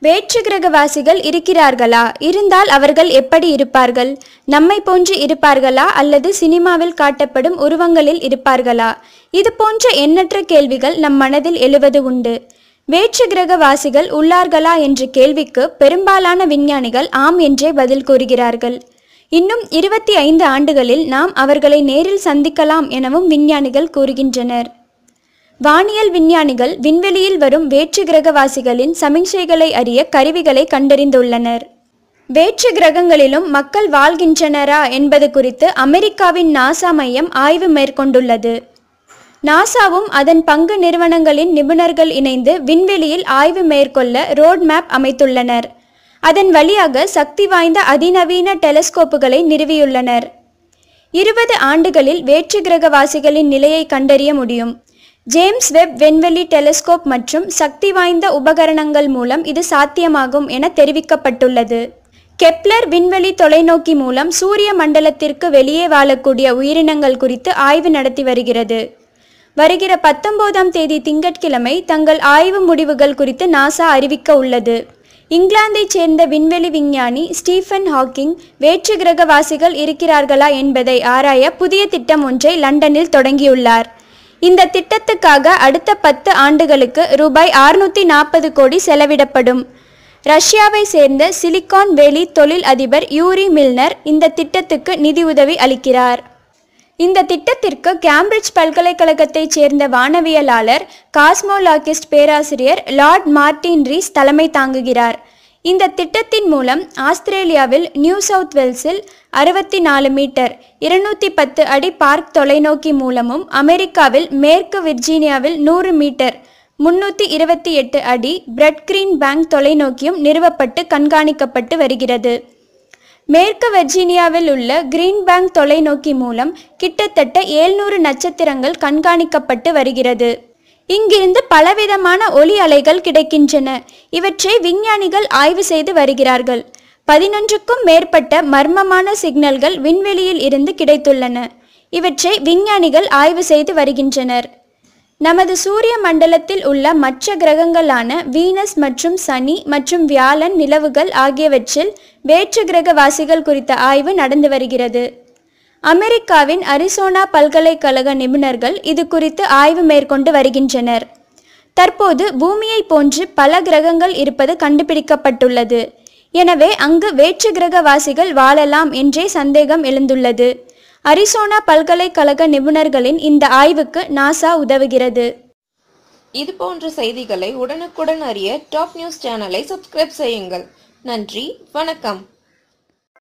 வேற்று கிரகவாசிகள் இருக்கிறார்களா? இருந்தால் அவர்கள் எப்படி இருப்பார்கள்? நம்மை போன்று இருப்பார்களா? அல்லது சினிமாவில் காட்டப்படும் உருவங்களில் இருப்பார்களா? இது போன்ற எண்ணற்ற கேள்விகள் நம் மனதில் எழுவது உண்டு. வேற்று கிரகவாசிகள் உள்ளார்களா என்ற கேள்விக்கு பெரும்பாலான விஞ்ஞானிகள் ஆம் என்றே பதில் கூறுகிறார்கள். இன்னும் இருபத்தி ஐந்து ஆண்டுகளில் நாம் அவர்களை நேரில் சந்திக்கலாம் எனவும் விஞ்ஞானிகள் கூறுகின்றனர். வானியல் விஞ்ஞானிகள் விண்வெளியில் வரும் வேற்று கிரகவாசிகளின் சமிக்ஞைகளை அறிய கருவிகளை கண்டறிந்துள்ளனர். வேற்று கிரகங்களிலும் மக்கள் வாழ்கின்றனரா என்பது குறித்து அமெரிக்காவின் நாசா மையம் ஆய்வு மேற்கொண்டுள்ளது. நாசாவும் அதன் பங்கு நிறுவனங்களின் நிபுணர்கள் இணைந்து விண்வெளியில் ஆய்வு மேற்கொள்ள ரோட் மேப் அமைத்துள்ளனர். அதன் வழியாக சக்தி வாய்ந்த அதிநவீன டெலஸ்கோப்புகளை நிறுவியுள்ளனர். இருபது ஆண்டுகளில் வேற்று கிரகவாசிகளின் நிலையை கண்டறிய முடியும். ஜேம்ஸ் வெப் விண்வெளி டெலிஸ்கோப் மற்றும் சக்தி வாய்ந்த உபகரணங்கள் மூலம் இது சாத்தியமாகும் என தெரிவிக்கப்பட்டுள்ளது. கெப்லர் விண்வெளி தொலைநோக்கி மூலம் சூரிய மண்டலத்திற்கு வெளியே வாழக்கூடிய உயிரினங்கள் குறித்து ஆய்வு நடத்தி வருகிறது. வருகிற பத்தொன்பதாம் தேதி திங்கட்கிழமை தங்கள் ஆய்வு முடிவுகள் குறித்து நாசா அறிவிக்க உள்ளது. இங்கிலாந்தைச் சேர்ந்த விண்வெளி விஞ்ஞானி ஸ்டீஃபன் ஹாக்கிங் வேற்று கிரகவாசிகள் இருக்கிறார்களா? என்பதை ஆராய புதிய திட்டம் ஒன்றை லண்டனில் தொடங்கியுள்ளார். இந்த திட்டத்துக்காக அடுத்த பத்து ஆண்டுகளுக்கு ரூபாய் அறுநூத்தி நாற்பது கோடி செலவிடப்படும். ரஷ்யாவை சேர்ந்த சிலிகான் வேலி தொழில் அதிபர் யூரி மில்னர் இந்த திட்டத்துக்கு நிதியுதவி அளிக்கிறார். இந்த திட்டத்திற்கு கேம்பிரிட்ஜ் பல்கலைக்கழகத்தைச் சேர்ந்த வானவியலாளர் காஸ்மோலாகிஸ்ட் பேராசிரியர் லார்ட் மார்டின் ரீஸ் தலைமை தாங்குகிறார். இந்த திட்டத்தின் மூலம் ஆஸ்திரேலியாவில் நியூ சவுத் வெல்ஸில் அறுபத்தி நாலு மீட்டர் இருநூற்றி பத்து அடி பார்க் தொலைநோக்கி மூலமும் அமெரிக்காவில் மேற்கு விர்ஜீனியாவில் நூறு மீட்டர் முன்னூற்றி இருபத்தி எட்டு அடி பிரெட் கிரீன் பேங்க் தொலைநோக்கியும் நிறுவப்பட்டு கண்காணிக்கப்பட்டு வருகிறது. மேற்கு வெர்ஜீனியாவில் உள்ள கிரீன் பேங்க் தொலைநோக்கி மூலம் கிட்டத்தட்ட ஏழ்நூறு நட்சத்திரங்கள் கண்காணிக்கப்பட்டு வருகிறது. இங்கிருந்து பலவிதமான ஒளி அலைகள் கிடைக்கின்றன. இவற்றை விஞ்ஞானிகள் ஆய்வு செய்து வருகிறார்கள். பதினொன்றுக்கும் மேற்பட்ட மர்மமான சிக்னல்கள் விண்வெளியில் இருந்து கிடைத்துள்ளன. இவற்றை விஞ்ஞானிகள் ஆய்வு செய்து வருகின்றனர். நமது சூரிய மண்டலத்தில் உள்ள மற்ற கிரகங்களான வீனஸ் மற்றும் சனி மற்றும் வியாழன் நிலவுகள் ஆகியவற்றில் வேற்று கிரகவாசிகள் குறித்த ஆய்வு நடந்து வருகிறது. அமெரிக்காவின் அரிசோனா பல்கலைக்கழக நிபுணர்கள் இது குறித்து ஆய்வு மேற்கொண்டு வருகின்றனர். தற்போது பூமியை போன்று பல கிரகங்கள் இருப்பது கண்டுபிடிக்கப்பட்டுள்ளது. எனவே அங்கு வேற்று கிரகவாசிகள் வாழலாம் என்றே சந்தேகம் எழுந்துள்ளது. அரிசோனா பல்கலைக்கழக நிபுணர்களின் இந்த ஆய்வுக்கு நாசா உதவுகிறது. இது போன்ற செய்திகளை உடனுக்குடன் அறிய டாப் நியூஸ் சேனலை சப்ஸ்கிரைப் செய்யுங்கள். நன்றி வணக்கம்.